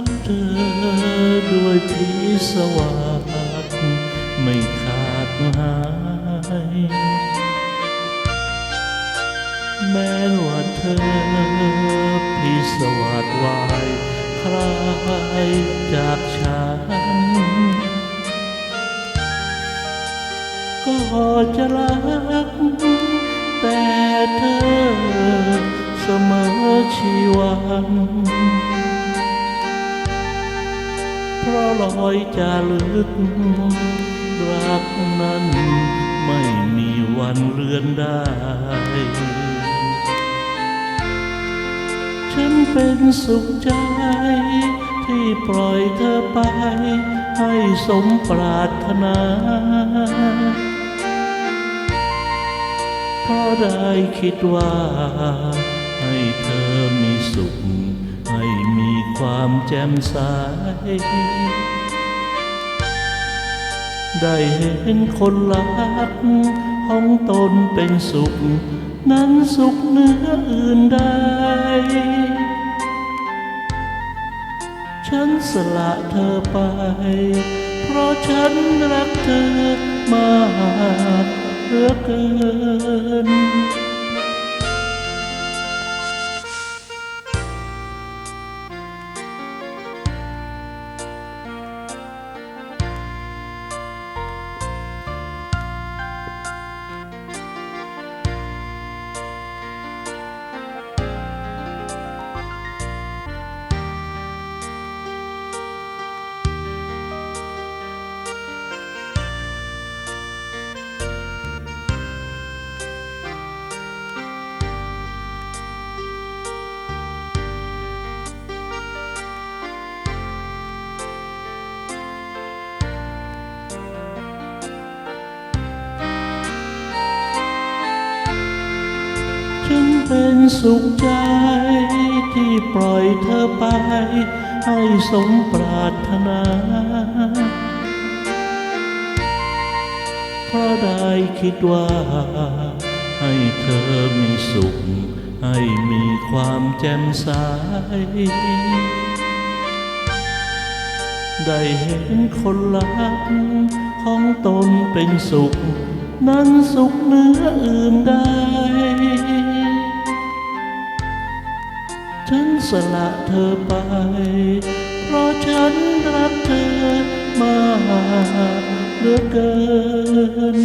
ักเธอด้วยพิศวาสไม่ขาดหาย แม้ว่าเธอพิศวาสวายคลายจากฉัน ก็จะรัก แต่เธอเสมอชีวัน เพราะรอยจารึก รักนั้นไม่มีวันเลือนได้ ฉันเป็นสุขใจ ที่ปล่อยเธอไป ให้สมปรารถนาเพราะได้คิดว่า ให้เธอมีสุข ให้มีความแจ่มใส ได้เห็นคนรักของตนเป็นสุข นั้นสุขเหนืออื่นใด ฉันสละเธอไป เพราะฉันรักเธอมากเหลือเกิน เป็นสุขใจที่ปล่อยเธอไป ให้สมปรารถนาเพราะได้คิดว่า ให้เธอมีสุข ให้มีความแจ่มใสได้เห็นคนรักของตนเป็นสุข นั้นสุขเหนืออื่นใด ฉันสละเธอไป เพราะฉันรักเธอมากเหลือเกิน